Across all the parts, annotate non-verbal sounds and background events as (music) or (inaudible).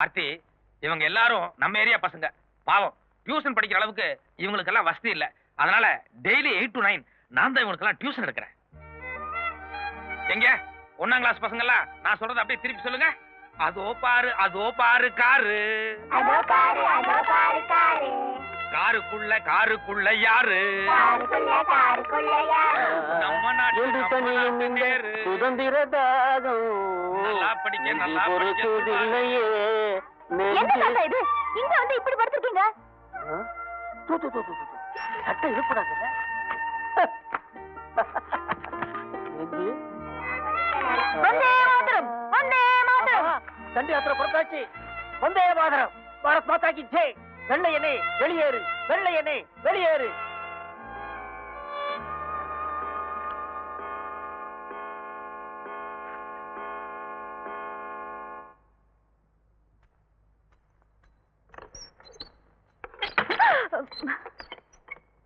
ஆர்த்தி இவங்க எல்லாரும் நம்ம ஏரியா பசங்க. பாவம் டியூஷன் படிக்கிற அளவுக்கு இவங்களுக்கெல்லாம் வசதி இல்ல. அதனால டெய்லி எயிட் டு நைன் நான் தான் இவங்களுக்கு எல்லாம் டியூஷன் எடுக்கிறேன். எங்க? ஒன்னாம் கிளாஸ் பசங்க எல்லாம் நான் சொல்றதை அப்படியே திருப்பி சொல்லுங்க. அதோ பாரு அதோ பாரு காரு. அதோ பாரு அதோ பாரு காரு. காருக்குள்ள காருக்குள்ள யாரு? நம்ம நாட்டு. சுதந்திர தாகம் நல்லா படிக்க, நல்லா நெஞ்சில் படிக்க பொறுக்குதில்லையே, என்ன நெஞ்சில் தாத்தா இது? இங்க வந்து இப்படி படுத்திருக்கீங்க. சட்டை இருக்கக்கூடாதுல்ல நெஞ்சு. வந்தே மாதரம் வந்தே மாதரம். தண்டி யாத்திரை புறத்தாச்சு. வந்தே மாதரம். பாரத் மாதா கி ஜெய். வெள்ளை எண்ணெய் வெளியேறு வெள்ளை எண்ணெய் வெளியேறு.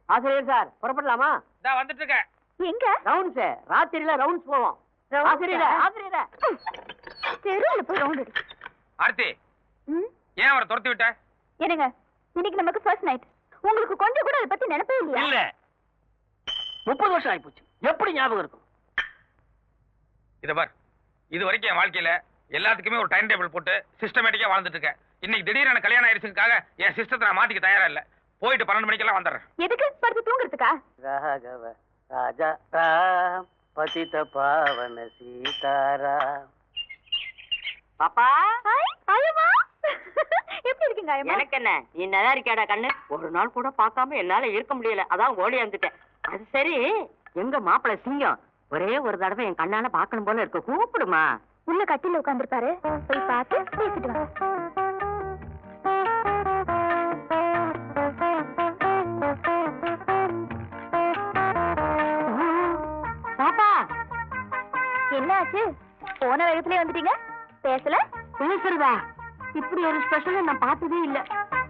ஆசிரியர் சார் புறப்படலாமா? இதா வந்துட்டு இருக்கேன் எங்க ரவுண்ட்ஸ் ராத்திரியில ரவுண்ட்ஸ் போவோம். ஆசிரியர ஆசிரியர. தெருவுல போய் ரவுண்ட் அடி ஆர்த்தி ம்? ஏன் அவரை துரத்தி விட்ட? என்னங்க? இன்னைக்கு நமக்கு ஃபர்ஸ்ட் நைட் உங்களுக்கு கொஞ்சம் கூட அதை பத்தி நினைப்பே இல்லையா? இல்ல. முப்பது வருஷம் ஆயிப்போச்சு. எப்படி ஞாபகம் இருக்கும்? இத பார். இது வரைக்கும் என் வாழ்க்கையில எல்லாத்துக்குமே ஒரு டைம் டேபிள் போட்டு சிஸ்டமேட்டிக்கா வாழ்ந்துட்டு இருக்கேன். இன்னைக்கு திடீர்னு கல்யாணம் ஆயிடுச்சுக்காக என் சிஸ்டத்தை நான் மாத்திக்க தயாரா இல்ல. போயிட்டு பன்னெண்டு மணிக்கெல்லாம் வந்துடுறேன். எதுக்கு? படுத்து தூங்குறதுக்கா? ராகவ ராஜா ராம் பதித பாவன சீதாராம். பாப்பா? ஹாய் இருக்கீங்க ஐயம்மா எனக்கு என்ன? நீ நல்லா இருக்கியாடா கண்ணு? ஒரு நாள் கூட பார்க்காம என்னால இருக்க முடியல. அதான் ஓடி வந்துட்டேன். அது சரி. எங்க மாப்பிளை சிங்கம்? ஒரே ஒரு தடவை என் கண்ணால பார்க்கணும் போல இருக்கு. கூப்பிடுமா? உள்ள கட்டில உட்கார்ந்திருப்பாரு. போய் பார்த்து பேசிட்டு வாங்க பாப்பா! என்னாச்சு? போன வேகத்திலே வந்துட்டீங்க? பேசல? பேசுறதா? இப்படி ஒரு ஸ்பெஷல் நான் பார்த்ததே இல்ல.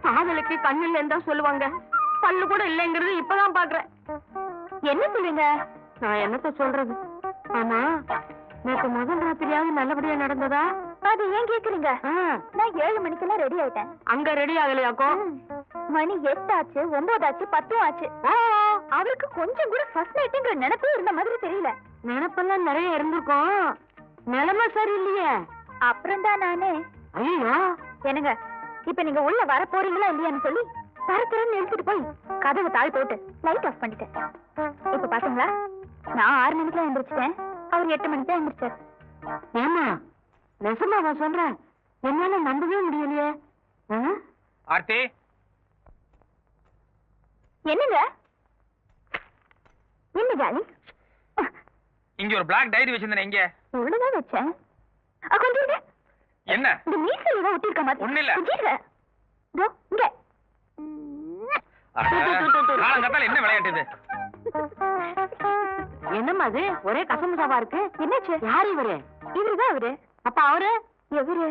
காதலுக்கு கண்ணு இல்லைன்னு தான் சொல்லுவாங்க. பல்லு கூட இல்லைங்கிறது இப்பதான் பாக்குறேன் என்ன சொல்றீங்க? நான் என்னத்த சொல்றது? ஆமா நேற்று முதல் ராத்திரியாவது நல்லபடியா நடந்ததா? அது ஏன் கேக்குறீங்க? நான் ஏழு மணிக்கெல்லாம் ரெடி ஆயிட்டேன். அங்க ரெடி ஆகலையாக்கும் ம். மணி எட்டாச்சு ஒன்பதாச்சு பத்தும் ஆச்சு. அவருக்கு கொஞ்சம் கூட ஃபர்ஸ்ட் நைட்டுங்கிற நினைப்பே இருந்த மாதிரி தெரியல. நினப்பெல்லாம் நிறைய இருந்திருக்கும். நிலைமை சரியில்லையே. அப்புறம் தான் நானே என்னங்க இப்ப நீங்க உள்ள வர போறீங்களா இல்லையான்னு சொல்லி தரத்தரன்னு எடுத்துட்டு போய் கதவு தாழ் போட்டு லைட் ஆஃப் பண்ணிட்டேன். இப்ப பாத்தீங்களா? நான் ஆறு மணிக்கு எந்திரிச்சிட்டேன். அவர் எட்டு மணிக்கு தான் எந்திரிச்சார். ஏமா நெசமா நான் சொல்றேன். என்னால நம்பவே முடியலையே? ஆர்த்தி? என்னங்க? என்ன ஜாலி? இங்க ஒரு பிளாக் டைரி வச்சிருந்தேன் இங்க. உள்ளதான் வச்சேன்? கொஞ்சம். என்ன? இந்த மீசல் தான் ஒட்டிருக்க மாதிரி. ஒண்ணும் இல்ல. இங்க. என்ன விளையாட்டு இது என்னம்மா அது? ஒரே கசமுசாவா இருக்கு. என்னாச்சு? யார் இவரு? இவருதான் அவரு. அப்ப அவரு? எவரு?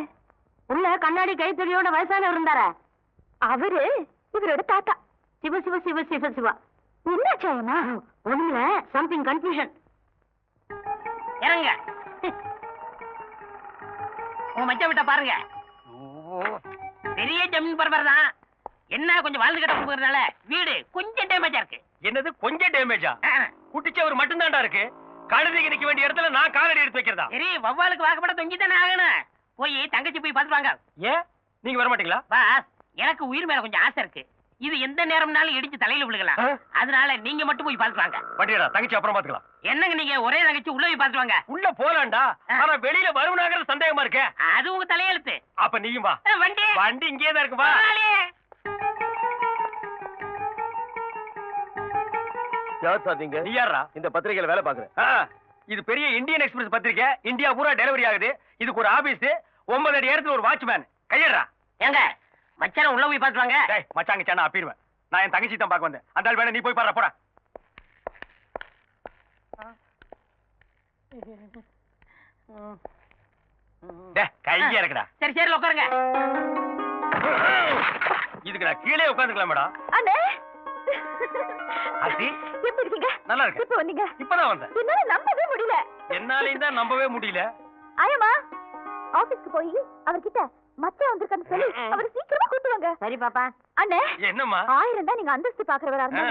உள்ள கண்ணாடி கைத்தறியோட வயசானவர் இருந்தாரா? அவரு? இவரோட தாத்தா. சிவ சிவ சிவ சிவ சிவா. என்னாச்சு ஐயனா ஒண்ணுல சம்திங் கன்ஃபியூஷன் இறங்க. (laughs) உன் மச்ச விட்ட பாருங்க. பெரிய ஜமீன் பரபர தான். என்ன கொஞ்சம் வாழ்ந்து கட்ட போகிறதுனால வீடு கொஞ்சம் டேமேஜா இருக்கு. என்னது கொஞ்சம் டேமேஜா குட்டிச்சவர் மட்டும்தான்டா இருக்கு. கழுதைக்கு நிக்க வேண்டிய இடத்துல நான் காலடி எடுத்து வைக்கிறதா? சரி வவ்வாலுக்கு வாக்கப்பட தொங்கி தானே ஆகணும். போய் தங்கச்சி போய் பார்த்துட்டு வாங்க. ஏன்? நீங்க வர மாட்டீங்களா பாஸ் எனக்கு உயிர் மேல கொஞ்சம் ஆசை இருக்கு. இது எந்த நேரம்னாலும் இடிச்சு தலையில விழுகலாம்? அதனால நீங்க மட்டும் போய் பார்த்துட்டு வாங்க வண்டியடா தங்கச்சி அப்புறம் பாத்துக்கலாம் என்னங்க நீங்க ஒரே தங்கச்சி உள்ள போய் பார்த்துட்டு வாங்க உள்ள போலாம்டா. ஆனா வெளியில வருவனாங்கிறது சந்தேகமா இருக்கே. அது உங்க தலையெழுத்து. அப்ப நீயும் வா. வண்டி. வண்டி இங்கேயே தான் இருக்கு வா. யார் சாதிங்க நீ யாரா இந்த பத்திரிகையில வேலை பாக்குறேன் இது பெரிய இந்தியன் எக்ஸ்பிரஸ் பத்திரிக்கை. இந்தியா பூரா டெலிவரி ஆகுது. இதுக்கு ஒரு ஆபீஸ் ஒன்பது அடி இடத்துல ஒரு வாட்ச்மேன் கையடுறா. ஏங்க மச்சான உள்ள போய் பார்த்துட்டு வாங்க டேய் மச்சாங்க சேனா அப்பிடுவேன் நான் என் தங்கச்சி தான் பார்க்க வந்தேன். அந்த ஆள் வேணா நீ போய் பாரு போடா. டேய் கையா இருக்குடா. சரி சரி உட்காருங்க இதுக்கு நான் கீழே உட்காந்துக்கலாம் மேடம் அண்ணே. ஆர்த்தி எப்படி இருக்கீங்க? நல்லா இருக்கு இப்ப வந்தீங்க? இப்பதான் வந்தேன். என்னால நம்பவே முடியல. என்னாலையும் தான் நம்பவே முடியல. ஆயமா ஆபீஸ்க்கு போய் அவர்கிட்ட மச்சான் வந்திருக்கான்னு சொல்லி அவரை சீக்கிரமா கூட்டு வாங்க. சரி பாப்பா. அண்ணே. என்னம்மா? ஆயிரம் தான் நீங்க அந்தஸ்து பாக்குறவரா இருந்தா.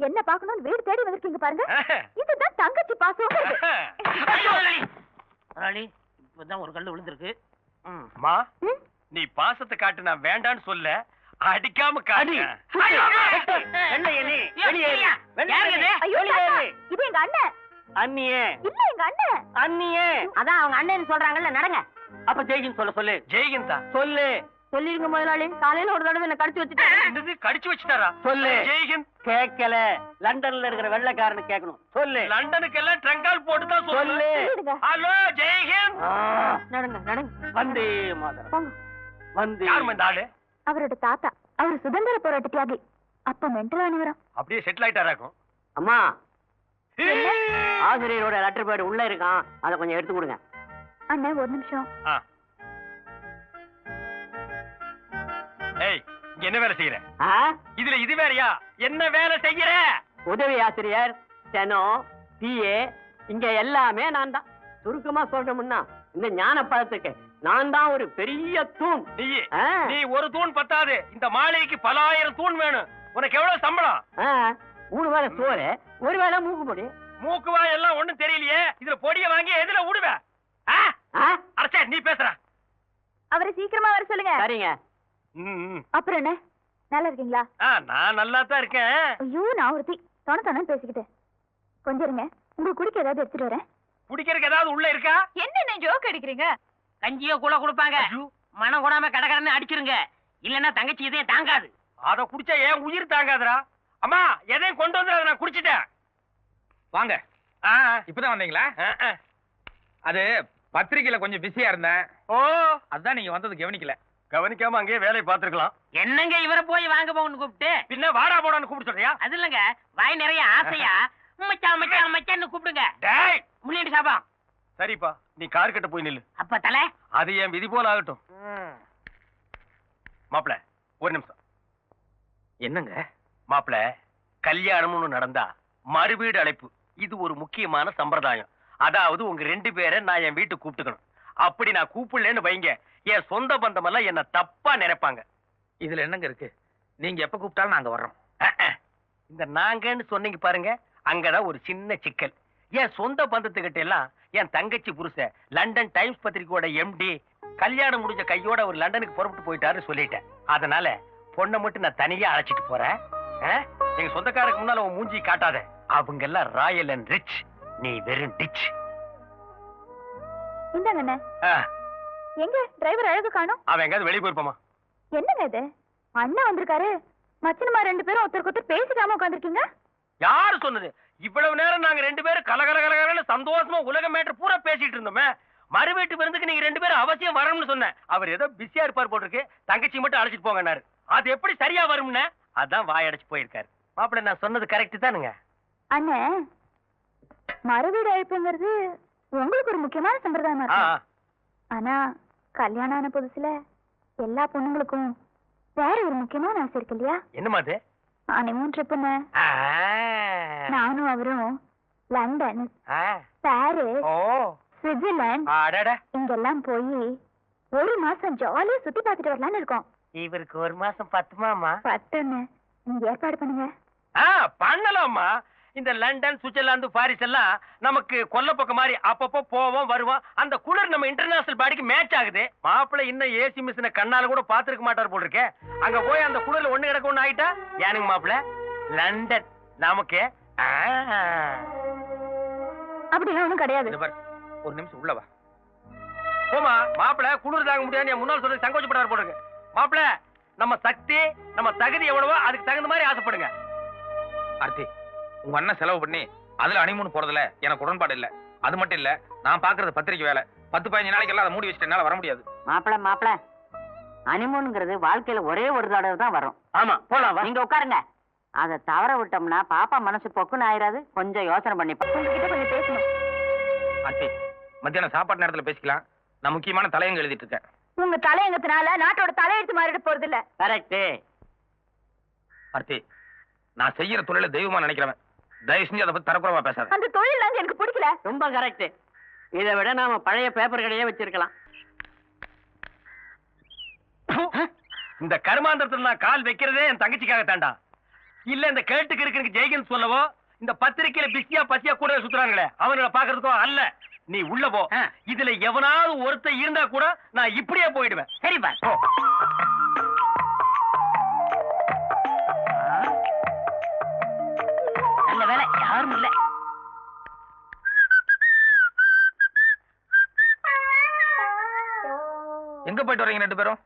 என்ன பாக்கணும்னு வீடு தேடி வந்திருக்கீங்க பாருங்க. இதுதான் தங்கச்சி பாசம். முதலாளி இப்பதான் ஒரு கல்லு விழுந்திருக்கு. ம். நீ பாசத்தை காட்டு நான் வேண்டான்னு சொல்ல அடிக்காம வெளியேறு இது எங்க அண்ணன். அண்ணியே. இல்ல எங்க அண்ணன். அண்ணியே. அதான் அவங்க அண்ணன் சொல்றாங்கல்ல நடங்க. அப்ப ஜெய்கின் சொல்ல சொல்லு. ஜெய்கிந்தா சொல்லு. சொல்லிருங்க முதலாளி. காலையில ஒரு தடவை என்ன கடிச்சு வச்சுட்டேன் கடிச்சு வச்சுட்டாரா? சொல்லு. ஜெய்ஹிந்த்? கேட்கல லண்டன்ல இருக்கிற வெள்ளைக்காரனு கேட்கணும் சொல்லு. லண்டனுக்கு எல்லாம் ட்ரங்கால் போட்டு தான் சொல்லு. ஹலோ ஜெய்ஹிந்த்? ஆ, நடங்க நடங்க. வந்தே மாதரம். வந்தே. இந்த ஆளு? அவரோட தாத்தா. அவர் சுதந்திர போராட்ட தியாகி. அப்ப மென்டல் அனுவரம் அப்படியே செட்டில் ஆயிட்டாராக்கும் அம்மா. ஆசிரியரோட லெட்டர் பேட் உள்ள இருக்கான். அதை கொஞ்சம் எடுத்து கொடுங்க. அண்ணன் ஒரு நிமிஷம். ஏய் என்ன வேலை செய்யற? இதுல இது வேறயா என்ன வேலை செய்யற? உதவி ஆசிரியர் ஸ்டெனோ பிஏ இங்க எல்லாமே நான் தான் சுருக்கமா சொல்லணும்னா இந்த ஞான பழத்துக்கு நான் தான் ஒரு பெரிய தூண். நீ ஒரு தூண் பத்தாது. இந்த மாளிகைக்கு பல ஆயிரம் தூண் வேணும். உனக்கு எவ்வளவு சம்பளம்? மூணு வேளை சோறு ஒரு வேளை மூக்கு பொடி. மூக்குவா எல்லாம் ஒண்ணும் தெரியலையே. இதுல பொடிய வாங்கி எதுல விடுவ ஆ? ஆ, அரசே நீ பேசுற அவரை சீக்கிரமா வர சொல்லுங்க. சரிங்க. அப்புறம் என்ன? நல்லா இருக்கீங்களா? நான் நல்லா தான் இருக்கேன். ஐயோ நான் ஒருத்தி தொண பேசிக்கிட்டேன் கொஞ்சம் இருங்க. உங்களுக்கு குடிக்க ஏதாவது எடுத்துட்டு வரேன். குடிக்கிறதுக்கு ஏதாவது உள்ள இருக்கா? என்ன ஜோக் அடிக்கிறீங்க? கஞ்சியோ கூட கொடுப்பாங்க. ஐயோ, மனம் கூடாம கடகடன்னு அடிச்சிருங்க. இல்லன்னா தங்கச்சி இதையும் தாங்காது. அத குடிச்சா ஏன் உயிர் தாங்காதுடா. அம்மா எதையும் கொண்டு வந்து நான் குடிச்சிட்டேன். வாங்க. ஆ, இப்பதான் வந்தீங்களா. அது பத்திரிக்கையில கொஞ்சம் பிஸியா இருந்தேன். ஓ. அதான் நீங்க வந்தது கவனிக்கல. கவனிக்காம அங்கேயே வேலையை பார்த்திருக்கலாம். என்னங்க இவரை போய் வாங்க போகணும்னு கூப்பிட்டு? பின்ன வாடா போடான்னு கூப்பிட்டு சொல்றியா? அது இல்லங்க வாய் நிறைய ஆசையா? மச்சான் மச்சான் மச்சான்னு கூப்பிடுங்க. டேய்! முன்னாடி சாபா சரிப்பா நீ கார் கிட்ட போய் நில்லு. அப்ப தலை? அது என் விதி போல ஆகட்டும். மாப்பிள ஒரு நிமிஷம். என்னங்க? மாப்பிள கல்யாணம்னு நடந்தா மறுவீடு அழைப்பு. இது ஒரு முக்கியமான சம்பிரதாயம். அதாவது உங்க ரெண்டு பேரை நான் என் வீட்டுக்கு கூப்பிட்டுக்கணும். அப்படி நான் கூப்பிடலன்னு வைங்க. என் சொந்த பந்தம் எல்லாம் என்ன தப்பா நினைப்பாங்க. இதுல என்னங்க இருக்கு? நீங்க எப்ப கூப்பிட்டாலும் நாங்க வர்றோம். இந்த நாங்கன்னு சொன்னீங்க பாருங்க அங்கதான் ஒரு சின்ன சிக்கல். என் சொந்த பந்தத்துக்கிட்ட எல்லாம் என் தங்கச்சி புருஷ லண்டன் டைம்ஸ் பத்திரிக்கையோட எம்டி கல்யாணம் முடிஞ்ச கையோட ஒரு லண்டனுக்கு புறப்பட்டு போயிட்டாருன்னு சொல்லிட்டேன். அதனால பொண்ணை மட்டும் நான் தனியா அழைச்சிட்டு போறேன்? எங்க சொந்தக்காரருக்கு முன்னால உன் மூஞ்சி காட்டாத. அவங்க எல்லாம் ராயல் அண்ட் ரிச். நீ வெறும் டிச் இந்தாங்க அண்ணே எங்க? டிரைவர் அழகு காணோம். அவன் எங்கயாவது வெளியே போயிருப்பாமா? என்னங்க இது? அண்ணன் வந்திருக்காரு. மச்சனமா ரெண்டு பேரும் ஒருத்தருக்கு ஒருத்தர் பேசிக்காம உட்காந்துருக்கீங்க யாரு சொன்னது? இவ்வளவு நேரம் நாங்க ரெண்டு பேரும் கலகல கலகலன்னு சந்தோஷமா உலக மேட்டர் பூரா பேசிட்டு இருந்தோமே. மறு வீட்டு விருந்துக்கு நீங்க ரெண்டு பேரும் அவசியம் வரணும்னு சொன்னேன். அவர் ஏதோ பிஸியா இருப்பார் போல இருக்கு தங்கச்சி மட்டும் அழைச்சிட்டு போங்கன்னாரு. அது எப்படி சரியா வரும்னு? அதான் வாயடைச்சு போயிருக்காரு. மாப்பிள்ளை நான் சொன்னது கரெக்ட் தானுங்க. அண்ணே மறுவீடு அழைப்புங்கிறது உங்களுக்கு ஒரு முக்கியமான சம்பிரதாயமா இருக்கும் ஆனா கல்யாணம் ஆன புதுசுல எல்லா பொண்ணுங்களுக்கும் வேற ஒரு முக்கியமான ஆசை இருக்கு இல்லையா? என்னம்மா அது? ஹனிமூன் ட்ரிப்புன்னு நானும் அவரும் லண்டன் பாரிஸ் சுவிட்சர்லாந்து இங்கெல்லாம் போய் ஒரு மாசம் ஜாலியா சுத்தி பார்த்துட்டு வரலாம்னு இருக்கோம். இவருக்கு ஒரு மாசம் பத்துமாமா பட்டுன்னு நீங்க ஏற்பாடு பண்ணுங்க. பண்ணலாமா இந்த லண்டன் சுவிட்சர்லாந்து பாரிஸ் எல்லாம் நமக்கு கொல்லப்பக்கம் மாதிரி அப்பப்போ போவோம் வருவோம். அந்த குளிர் நம்ம இன்டர்நேஷனல் பாடிக்கு மேட்ச் ஆகுது. மாப்பிள்ளை இன்னும் ஏசி மிஷினை கண்ணால கூட பாத்துருக்க மாட்டார் போல் இருக்கே அங்க போய் அந்த குளிர்ல ஒண்ணு கிடக்க ஒண்ணு ஆயிட்டா? ஏனுங்க மாப்பிள்ளை? லண்டன். நமக்கு ஆ. அப்படிலாம் ஒண்ணும் கிடையாது. ஒரு நிமிஷம் உள்ள வா. போமா மாப்பிள்ளை குளிர் தாங்க முடியாது என் முன்னாள் சொல்லி சங்கோச்சப்படாரு போல் இருக்கு மாப்பிள்ளை நம்ம சக்தி நம்ம தகுதி எவ்வளவோ அதுக்கு தகுந்த மாதிரி ஆசைப்படுங்க. ஆர்த்தி உங்க அண்ணன் செலவு பண்ணி அதுல அனிமூன் போறதுல எனக்கு உடன்பாடு இல்ல. அது மட்டும் இல்ல நான் பாக்குறது பத்திரிக்கை வேலை. பத்து பதினஞ்சு நாளைக்கு எல்லாம் அதை மூடி வச்சுட்டு என்னால வர முடியாது. மாப்பிள மாப்பிள அனிமூனுங்கிறது வாழ்க்கையில ஒரே ஒரு தடவை தான் வரும். ஆமா போலாம் நீங்க உட்காருங்க. அதை தவற விட்டோம்னா பாப்பா மனசு பொக்குன்னு ஆயிராது. கொஞ்சம் யோசனை பண்ணி உங்ககிட்ட கொஞ்சம் பேசணும். ஆர்த்தி மத்தியானம் சாப்பாட்டு நேரத்துல பேசிக்கலாம். நான் முக்கியமான தலையங்க எழுதிட்டு இருக்கேன். உங்க தலையங்கத்தினால நாட்டோட தலையெழுத்து மாறிட போறது இல்ல கரெக்ட் ஆர்த்தி நான் செய்யற தொழில தெய்வமா நினைக்கிறவன். தயவு செஞ்சு அதை பத்தி தரக்குறவா பேசாத. அந்த தொழில் எனக்கு பிடிக்கல. ரொம்ப கரெக்ட் இதை விட நாம பழைய பேப்பர் கடையே வச்சிருக்கலாம். இந்த கருமாந்திரத்துல நான் கால் வைக்கிறதே என் தங்கச்சிக்காக தாண்டா இல்ல இந்த கேட்டுக்கு இருக்கு ஜெய்கன் சொல்லவோ இந்த பத்திரிக்கையில பிஸியா பசியா கூட சுத்துறாங்களே அவங்கள பாக்குறதுக்கோ அல்ல. நீ உள்ள போ. இதுல எவனாவது ஒருத்தன் இருந்தா கூட நான் இப்படியே போயிடுவேன். சரிப்பா வேலை யாரும் இல்ல. எங்க போயிட்டு வரீங்க ரெண்டு பேரும்?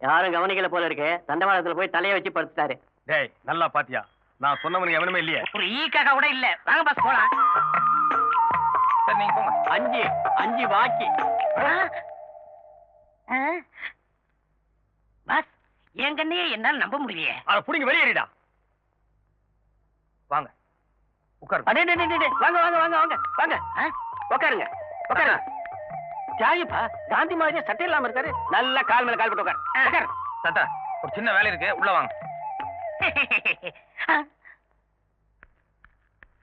யாரும் கவனிக்கல போல இருக்கு. தண்டவாளத்துல போய் தலைய வச்சு படுத்துட்டாரு. டேய் நல்லா பாத்தியா? நான் சொன்னவனுக்கு எவனுமே இல்லையே. ஒரு ஈக்காக கூட இல்ல. வாங்க பாஸ் போலாம். சரி நீங்க போங்க. அஞ்சு அஞ்சு பாக்கி பாஸ் என் கண்ணையே என்னால நம்ப முடியலையே. அத புடிங்க வெளியேறிடா. வாங்க. உட்காரு அடே வாங்க வாங்க வாங்க வாங்க வாங்க. உட்காருங்க உட்காருங்க. ஜாயிப்பா காந்தி மாதிரியே சட்டை இல்லாம இருக்காரு. நல்லா கால் மேல கால் போட்டு உட்காரு. தாத்தா ஒரு சின்ன வேலை இருக்கு. உள்ள வாங்க.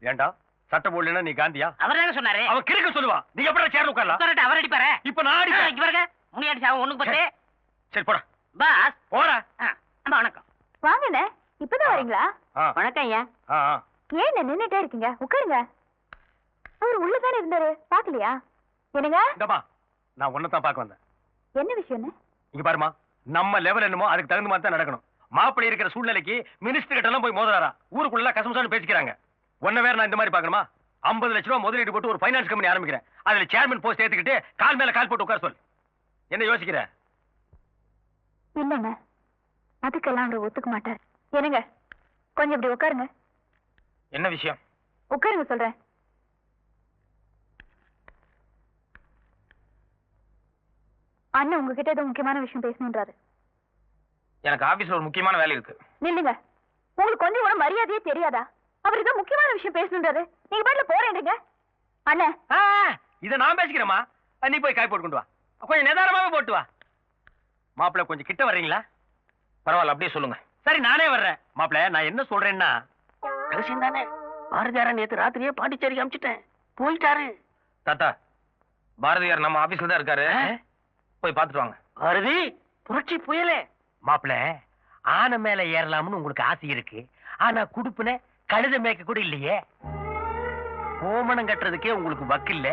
ஏண்டா? சட்டை போடலன்னா நீ காந்தியா? அவர் தானே சொன்னாரு. அவன் கிறுக்க சொல்லுவான் நீ எப்படி சேர்ந்து உட்காரலாம்? உட்காரட்டு அவர் அடிப்பாரு. இப்ப நான் அடிப்பேன். இங்க பாருங்க. சாவம் ஒண்ணுக்கு பத்து. சரி போடா. பாஸ். போடா. அம்மா வணக்கம். வாங்கண்ணே இப்பதான் வரீங்களா? வணக்கம் ஐயா. ஏன் நின்னுட்டே இருக்கீங்க? உட்காருங்க. அவர் உள்ளதானே இருந்தாரு? பாக்கலையா என்னங்க? இந்தம்மா நான் ஒன்னதான் பார்க்க வந்தேன். என்ன விஷயம்னு இங்க பாருமா நம்ம லெவல் என்னமோ அதுக்கு தகுந்த மாதிரி தான் நடக்கணும். மாப்பிள்ளை இருக்கிற சூழ்நிலைக்கு மினிஸ்டர் கிட்ட எல்லாம் போய் மோதுறாரா? ஊருக்குள்ள கசமசான்னு பேசிக்கிறாங்க. ஒன்ன வேற நான் இந்த மாதிரி பார்க்கணுமா? ஐம்பது லட்ச ரூபா முதலீடு போட்டு ஒரு ஃபைனான்ஸ் கம்பெனி ஆரம்பிக்கிறேன். அதுல சேர்மன் போஸ்ட் ஏத்துக்கிட்டு கால் மேல கால் போட்டு உட்கார சொல் என்ன யோசிக்கிற? இல்லைங்க. அதுக்கெல்லாம் அவர் ஒத்துக்க மாட்டார். என்னங்க? கொஞ்சம் இப்படி உட்காருங்க. என்ன விஷயம்? உட்காருங்க சொல்றேன். அண்ணன் உங்ககிட்ட ஏதோ முக்கியமான விஷயம் பேசணுன்றாரு எனக்கு ஆபீஸ்ல ஒரு முக்கியமான வேலை இருக்கு. நில்லுங்க. உங்களுக்கு கொஞ்சம் கூட மரியாதையே தெரியாதா? அவர் ஏதோ முக்கியமான விஷயம் பேசணுன்றாரு நீங்க பாட்டுல போறேன்றீங்க அண்ணன். இத நான் பேசிக்கிறேம்மா. அஹ், நீ போய் காய் போட்டு கொண்டு வா. கொஞ்சம் நிதானமாவே போட்டு வா. மாப்பிள்ளை கொஞ்சம் கிட்ட வர்றீங்களா? பரவாயில்ல அப்படியே சொல்லுங்க. சரி நானே வர்றேன். மாப்பிள்ளை நான் என்ன சொல்றேன்னா ரகசியம் தானே பாரதியாரன் நேத்து ராத்திரியே பாண்டிச்சேரிக்கு அமிச்சிட்டேன். போயிட்டாரு. தாத்தா பாரதியார் நம்ம ஆபீஸ்ல தான் இருக்காரு. போய் பார்த்துட்டு வாங்க. பாரதி புரட்சி புயலே. மாப்பிள்ள ஆனை மேல ஏறலாம்னு உங்களுக்கு ஆசை இருக்கு. ஆனா குடுப்புன கழுத மேய்க்க கூட இல்லையே. ஓமனம் கட்டுறதுக்கே உங்களுக்கு வக்கு இல்ல.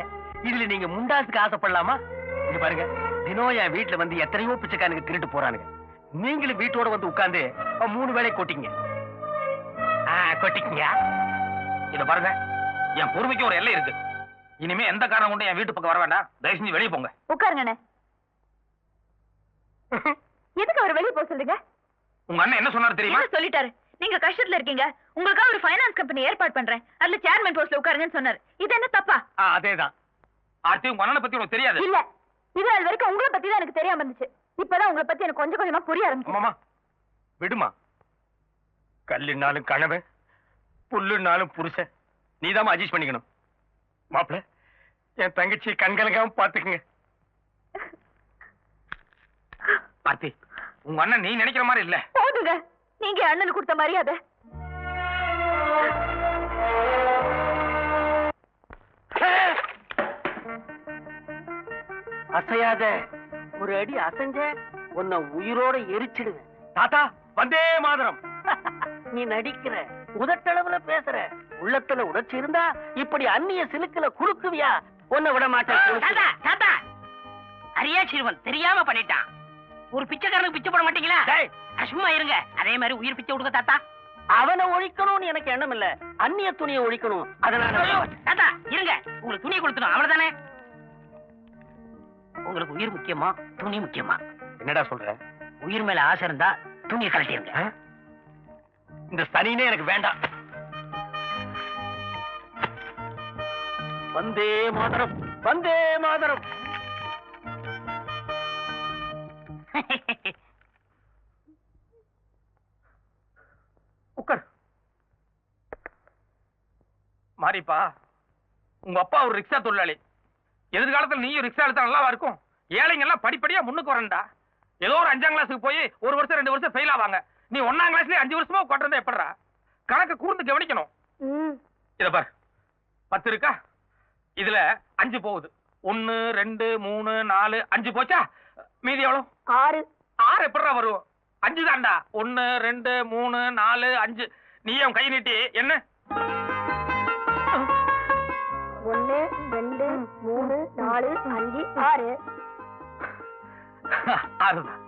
இதுல நீங்க முண்டாசுக்கு ஆசைப்படலாமா? இங்க பாருங்க தினம் என் வீட்டுல வந்து எத்தனையோ பிச்சைக்காரனுங்க திருட்டு போறானுங்க. நீங்களும் வீட்டோட வந்து உட்கார்ந்து மூணு வேளை கொட்டிங்க. கொட்டிக்கங்க. இத பாருங்க. என் பொறுமைக்கு ஒரு எல்லை இருக்கு. இனிமே எந்த காரணம் கொண்டு என் வீட்டு பக்கம் வர வேண்டாம். தயவு செஞ்சு வெளியே போங்க. உட்காருங்க எதுக்கு அவர் வெளியே போக சொல்றீங்க உங்க அண்ணன் என்ன சொன்னாரு தெரியுமா? சொல்லிட்டாரு? நீங்க கஷ்டத்துல இருக்கீங்க. உங்களுக்காக ஒரு ஃபைனான்ஸ் கம்பெனி ஏற்பாடு பண்றேன். அதுல சேர்மன் போஸ்ட்ல உட்காருங்கன்னு சொன்னாரு. இது என்ன தப்பா? அதேதான். ஆர்த்தி உங்க அண்ணனை பத்தி உனக்கு தெரியாது. இல்ல. இது நாள் வரைக்கும் உங்களை பத்தி தான் எனக்கு தெரியாம இருந்துச்சு. இப்பதான் உங்களை பத்தி எனக்கு கொஞ்சம் கொஞ்சமா புரிய ஆரம்பிச்சு விடுமா? கல்லுனாலும் கணவன் புல்லுனாலும் புருஷன். நீதாம்மா அட்ஜஸ்ட் பண்ணிக்கணும். மாப்பிள என் தங்கச்சி கண்கலங்காம பாத்துக்குங்க. ஆர்த்தி உங்க அண்ணன் நீ நினைக்கிற மாதிரி இல்ல. போதுங்க. நீங்க அண்ணனுக்கு கொடுத்த மரியாதை. அசையாத. ஒரு அடி அசைஞ்ச உன்னை உயிரோட எரிச்சிடுவேன் தாத்தா வந்தே மாதரம். (laughs) நீ நடிக்கிற. உதட்டளவுல பேசுற. உள்ளத்துல உணர்ச்சி இருந்தா இப்படி அந்நிய சிலுக்குல குறுக்குவியா உன்னை விட மாட்டேன் அரியா சிறுவன் தெரியாம பண்ணிட்டான். ஒரு பிச்சைக்காரனுக்கு பிச்சை போட மாட்டீங்களா? சும்மா இருங்க. அதே மாதிரி உயிர் பிச்சை கொடுக்க தாத்தா. அவனை ஒழிக்கணும்னு எனக்கு எண்ணம் இல்ல. அந்நிய துணியை ஒழிக்கணும். அதனால தாத்தா இருங்க. உங்களுக்கு துணியை கொடுத்துடும் அவ்வளவுதானே? உங்களுக்கு உயிர் முக்கியமா? துணி முக்கியமா? என்னடா சொல்ற? உயிர் மேல ஆசை இருந்தா துணியை கழட்டிருங்க. ஆ? இந்த சனினே எனக்கு வேண்டாம். வந்தே மாதரம் வந்தே மாதரம். உட்கார் மாரிப்பா உங்க அப்பா ஒரு ரிக்ஷா தொழிலாளி. எதிர்காலத்துல நீயும் ரிக்ஷா எடுத்தா நல்லா இருக்கும்? ஏழைங்க எல்லாம் படிப்படியா முன்னுக்கு வரண்டா ஏதோ ஒரு அஞ்சாம் கிளாஸுக்கு போய் ஒரு வருஷம் ரெண்டு வருஷம் ஃபெயில் ஆவாங்க. நீ ஒன்னாம் கிளாஸ்ல அஞ்சு வருஷமா கொட்டுறத எப்படா கணக்கு கூர்ந்து கவனிக்கணும். இத பாரு. பத்து இருக்கா? இதுல அஞ்சு போகுது. ஒன்னு ரெண்டு மூணு நாலு அஞ்சு போச்சா? மீதி எவ்வளவு? ஆறு. ஆறு எப்படா வரும்? அஞ்சு தான்டா. ஒன்னு ரெண்டு மூணு நாலு அஞ்சு. நீ என் கை நீட்டி என்ன? ஒன்னு ரெண்டு மூணு நாலு அஞ்சு ஆறு. ஆறுதான்.